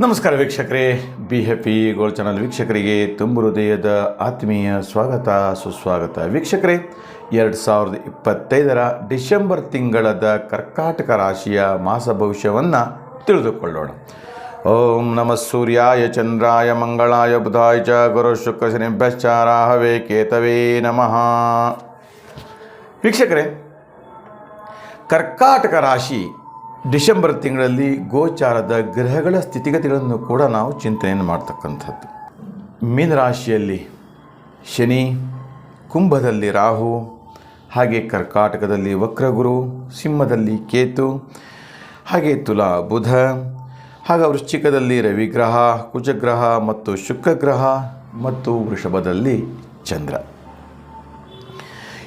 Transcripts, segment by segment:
ನಮಸ್ಕಾರ ವೀಕ್ಷಕರೇ be happy gold channel ವೀಕ್ಷಕರಿಗೆ ತುಂಬು ಹೃದಯದ ಆತ್ಮೀಯ ಸ್ವಾಗತ, ಸುಸ್ವಾಗತ. ವೀಕ್ಷಕರೇ, ಎರಡು ಸಾವಿರದ ಇಪ್ಪತ್ತೈದರ ಡಿಸೆಂಬರ್ ತಿಂಗಳದ ಕರ್ಕಾಟಕ ರಾಶಿಯ ಮಾಸ ಭವಿಷ್ಯವನ್ನು ತಿಳಿದುಕೊಳ್ಳೋಣ. ಓಂ ನಮಃ ಸೂರ್ಯಾಯ, ಚಂದ್ರಾಯ, ಮಂಗಳಾಯ, ಬುಧಾಯ ಚ, ಗುರು ಶುಕ್ರ ಶನಿಭ್ಯಶ್ಚಾರಾಹವೇ ಕೇತವೇ ನಮಃ. ವೀಕ್ಷಕರೇ, ಕರ್ಕಾಟಕ ರಾಶಿ ಡಿಸೆಂಬರ್ ತಿಂಗಳಲ್ಲಿ ಗೋಚಾರದ ಗ್ರಹಗಳ ಸ್ಥಿತಿಗತಿಗಳನ್ನು ಕೂಡ ನಾವು ಚಿಂತನೆಯನ್ನು ಮಾಡ್ತಕ್ಕಂಥದ್ದು. ಮೀನರಾಶಿಯಲ್ಲಿ ಶನಿ, ಕುಂಭದಲ್ಲಿ ರಾಹು, ಹಾಗೆ ಕರ್ಕಾಟಕದಲ್ಲಿ ವಕ್ರಗುರು, ಸಿಂಹದಲ್ಲಿ ಕೇತು, ಹಾಗೆ ತುಲಾ ಬುಧ, ಹಾಗೆ ವೃಶ್ಚಿಕದಲ್ಲಿ ರವಿಗ್ರಹ, ಕುಜಗ್ರಹ ಮತ್ತು ಶುಕ್ರಗ್ರಹ ಮತ್ತು ವೃಷಭದಲ್ಲಿ ಚಂದ್ರ.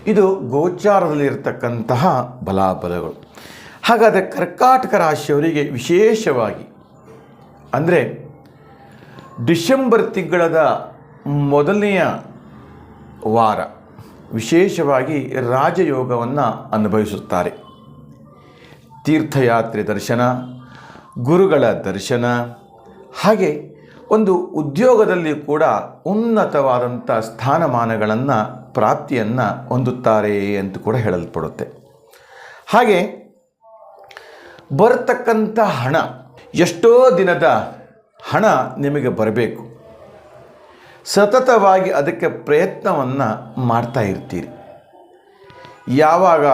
ಇದು ಗೋಚಾರದಲ್ಲಿರ್ತಕ್ಕಂತಹ ಬಲಾಬಲಗಳು ಹಾಗಾದರೆ ಕರ್ಕಾಟಕ ರಾಶಿಯವರಿಗೆ ವಿಶೇಷವಾಗಿ, ಅಂದರೆ ಡಿಸೆಂಬರ್ ತಿಂಗಳದ ಮೊದಲನೆಯ ವಾರ ವಿಶೇಷವಾಗಿ ರಾಜಯೋಗವನ್ನು ಅನುಭವಿಸುತ್ತಾರೆ. ತೀರ್ಥಯಾತ್ರೆ ದರ್ಶನ, ಗುರುಗಳ ದರ್ಶನ, ಹಾಗೆ ಒಂದು ಉದ್ಯೋಗದಲ್ಲಿ ಕೂಡ ಉನ್ನತವಾದಂಥ ಸ್ಥಾನಮಾನಗಳನ್ನು, ಪ್ರಾಪ್ತಿಯನ್ನು ಹೊಂದುತ್ತಾರೆ ಅಂತ ಕೂಡ ಹೇಳಲ್ಪಡುತ್ತೆ. ಹಾಗೆ ಬರತಕ್ಕಂಥ ಹಣ, ಎಷ್ಟೋ ದಿನದ ಹಣ ನಿಮಗೆ ಬರಬೇಕು. ಸತತವಾಗಿ ಅದಕ್ಕೆ ಪ್ರಯತ್ನವನ್ನು ಮಾಡ್ತಾ ಇರ್ತೀರಿ. ಯಾವಾಗ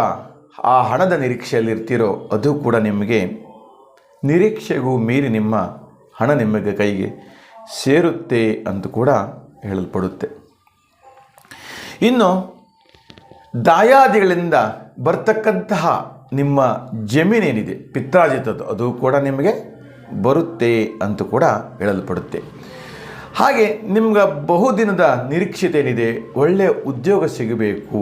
ಆ ಹಣದ ನಿರೀಕ್ಷೆಯಲ್ಲಿರ್ತೀರೋ ಅದು ಕೂಡ ನಿಮಗೆ ನಿರೀಕ್ಷೆಗೂ ಮೀರಿ ನಿಮ್ಮ ಹಣ ನಿಮಗೆ ಕೈಗೆ ಸೇರುತ್ತೆ ಅಂತ ಕೂಡ ಹೇಳಲ್ಪಡುತ್ತೆ. ಇನ್ನು ದಾಯಾದಿಗಳಿಂದ ಬರ್ತಕ್ಕಂತಹ ನಿಮ್ಮ ಜಮೀನೇನಿದೆ ಪಿತ್ರಾಜಿತದ್ದು ಅದು ಕೂಡ ನಿಮಗೆ ಬರುತ್ತೆ ಅಂತ ಕೂಡ ಹೇಳಲ್ಪಡುತ್ತೆ. ಹಾಗೆ ನಿಮ್ಗೆ ಬಹುದಿನದ ನಿರೀಕ್ಷಿತ ಏನಿದೆ ಒಳ್ಳೆಯ ಉದ್ಯೋಗ ಸಿಗಬೇಕು.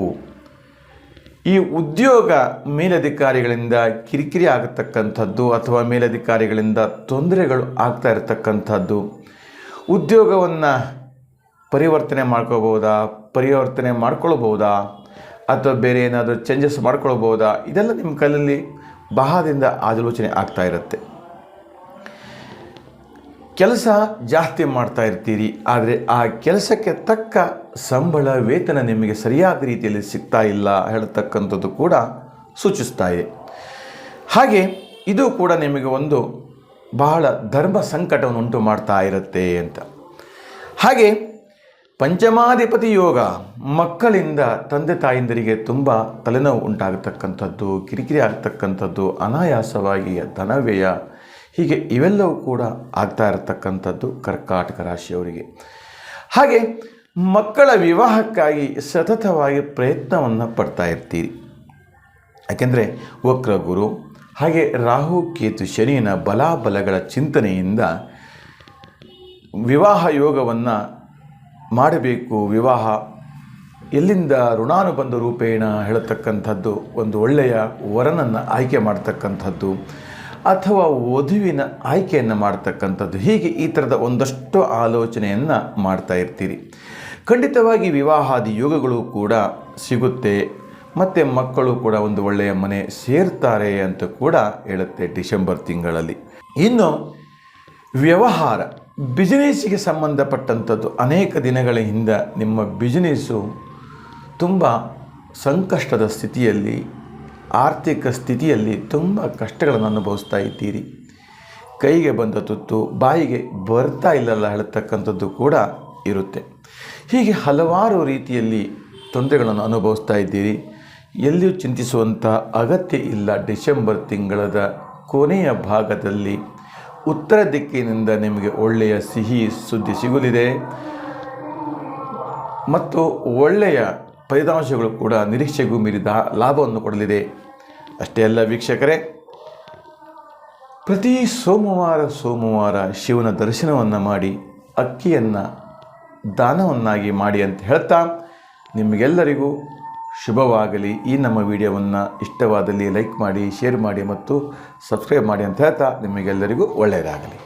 ಈ ಉದ್ಯೋಗ ಮೇಲಧಿಕಾರಿಗಳಿಂದ ಕಿರಿಕಿರಿ ಆಗತಕ್ಕಂಥದ್ದು ಅಥವಾ ಮೇಲಧಿಕಾರಿಗಳಿಂದ ತೊಂದರೆಗಳು ಆಗ್ತಾ ಇರತಕ್ಕಂಥದ್ದು, ಉದ್ಯೋಗವನ್ನು ಪರಿವರ್ತನೆ ಮಾಡ್ಕೋಬೋದಾ ಪರಿವರ್ತನೆ ಮಾಡ್ಕೊಳ್ಬೋದಾ ಅಥವಾ ಬೇರೆ ಏನಾದರೂ ಚೇಂಜಸ್ ಮಾಡ್ಕೊಳ್ಬೋದಾ? ಇದೆಲ್ಲ ನಿಮ್ಮ ಕೈಯಲ್ಲಿ ಬಹಳದಿಂದ ಆಲೋಚನೆ ಆಗ್ತಾ ಇರುತ್ತೆ. ಕೆಲಸ ಜಾಸ್ತಿ ಮಾಡ್ತಾ ಇರ್ತೀರಿ, ಆದರೆ ಆ ಕೆಲಸಕ್ಕೆ ತಕ್ಕ ಸಂಬಳ, ವೇತನ ನಿಮಗೆ ಸರಿಯಾದ ರೀತಿಯಲ್ಲಿ ಸಿಗ್ತಾ ಇಲ್ಲ ಹೇಳ್ತಕ್ಕಂಥದ್ದು ಕೂಡ ಸೂಚಿಸ್ತಾ ಇದೆ ಹಾಗೆ ಇದು ಕೂಡ ನಿಮಗೆ ಒಂದು ಬಹಳ ಧರ್ಮ ಸಂಕಟವನ್ನು ಉಂಟು ಮಾಡ್ತಾ ಇರುತ್ತೆ ಅಂತ. ಹಾಗೆ ಪಂಚಮಾಧಿಪತಿ ಯೋಗ ಮಕ್ಕಳಿಂದ ತಂದೆ ತಾಯಿಂದರಿಗೆ ತುಂಬ ತಲೆನೋವು ಉಂಟಾಗತಕ್ಕಂಥದ್ದು, ಕಿರಿಕಿರಿ ಆಗ್ತಕ್ಕಂಥದ್ದು, ಅನಾಯಾಸವಾಗಿ ಧನವ್ಯಯ, ಹೀಗೆ ಇವೆಲ್ಲವೂ ಕೂಡ ಆಗ್ತಾ ಇರತಕ್ಕಂಥದ್ದು ಕರ್ಕಾಟಕ ರಾಶಿಯವರಿಗೆ. ಹಾಗೆ ಮಕ್ಕಳ ವಿವಾಹಕ್ಕಾಗಿ ಸತತವಾಗಿ ಪ್ರಯತ್ನವನ್ನು ಪಡ್ತಾ ಇರ್ತೀರಿ. ಯಾಕೆಂದರೆ ವಕ್ರ ಗುರು, ಹಾಗೆ ರಾಹು, ಕೇತು, ಶನಿಯನ ಬಲಾಬಲಗಳ ಚಿಂತನೆಯಿಂದ ವಿವಾಹ ಯೋಗವನ್ನು ಮಾಡಬೇಕು ವಿವಾಹ, ಎಲ್ಲಿಂದ ಋಣಾನುಬಂಧ ರೂಪೇಣ ಹೇಳತಕ್ಕಂಥದ್ದು ಒಂದು ಒಳ್ಳೆಯ ವರನನ್ನು ಆಯ್ಕೆ ಮಾಡ್ತಕ್ಕಂಥದ್ದು ಅಥವಾ ವಧುವಿನ ಆಯ್ಕೆಯನ್ನು ಮಾಡ್ತಕ್ಕಂಥದ್ದು, ಹೀಗೆ ಈ ಥರದ ಒಂದಷ್ಟು ಆಲೋಚನೆಯನ್ನು ಮಾಡ್ತಾ ಇರ್ತೀರಿ. ಖಂಡಿತವಾಗಿ ವಿವಾಹಾದಿ ಯೋಗಗಳು ಕೂಡ ಸಿಗುತ್ತೆ, ಮತ್ತು ಮಕ್ಕಳು ಕೂಡ ಒಂದು ಒಳ್ಳೆಯ ಮನೆ ಸೇರ್ತಾರೆ ಅಂತ ಕೂಡ ಹೇಳುತ್ತೆ ಡಿಸೆಂಬರ್ ತಿಂಗಳಲ್ಲಿ. ಇನ್ನು ವ್ಯವಹಾರ. ಬಿಸಿನೆಸ್ಸಿಗೆ ಸಂಬಂಧಪಟ್ಟಂಥದ್ದು ಅನೇಕ ದಿನಗಳ ಹಿಂದೆ ನಿಮ್ಮ ಬಿಸಿನೆಸ್ಸು ತುಂಬ ಸಂಕಷ್ಟದ ಸ್ಥಿತಿಯಲ್ಲಿ, ಆರ್ಥಿಕ ಸ್ಥಿತಿಯಲ್ಲಿ ತುಂಬ ಕಷ್ಟಗಳನ್ನು ಅನುಭವಿಸ್ತಾ ಇದ್ದೀರಿ. ಕೈಗೆ ಬಂದ ತುತ್ತು, ಬಾಯಿಗೆ ಬರ್ತಾ ಇಲ್ಲಲ್ಲ ಹೇಳ್ತಕ್ಕಂಥದ್ದು ಕೂಡ ಇರುತ್ತೆ. ಹೀಗೆ ಹಲವಾರು ರೀತಿಯಲ್ಲಿ ತೊಂದರೆಗಳನ್ನು ಅನುಭವಿಸ್ತಾ ಇದ್ದೀರಿ. ಎಲ್ಲಿಯೂ ಚಿಂತಿಸುವಂಥ ಅಗತ್ಯ ಇಲ್ಲ ಡಿಸೆಂಬರ್ ತಿಂಗಳದ ಕೊನೆಯ ಭಾಗದಲ್ಲಿ ಉತ್ತರ ದಿಕ್ಕಿನಿಂದ ನಿಮಗೆ ಒಳ್ಳೆಯ ಸಿಹಿ ಸುದ್ದಿ ಸಿಗಲಿದೆ. ಮತ್ತು ಒಳ್ಳೆಯ ಫಲಿತಾಂಶಗಳು ಕೂಡ ನಿರೀಕ್ಷೆಗೂ ಮೀರಿದ ಲಾಭವನ್ನು ಕೊಡಲಿದೆ. ಅಷ್ಟೇ ಅಲ್ಲ ವೀಕ್ಷಕರೇ, ಪ್ರತಿ ಸೋಮವಾರ ಸೋಮವಾರ ಶಿವನ ದರ್ಶನವನ್ನು ಮಾಡಿ, ಅಕ್ಕಿಯನ್ನು ದಾನವನ್ನಾಗಿ ಮಾಡಿ ಅಂತ ಹೇಳ್ತಾ ನಿಮಗೆಲ್ಲರಿಗೂ ಶುಭವಾಗಲಿ. ಈ ನಮ್ಮ ವಿಡಿಯೋವನ್ನು ಇಷ್ಟವಾದಲ್ಲಿ ಲೈಕ್ ಮಾಡಿ, ಶೇರ್ ಮಾಡಿ ಮತ್ತು ಸಬ್ಸ್ಕ್ರೈಬ್ ಮಾಡಿ ಅಂತ ಹೇಳ್ತಾ ನಿಮಗೆಲ್ಲರಿಗೂ ಒಳ್ಳೆಯದಾಗಲಿ.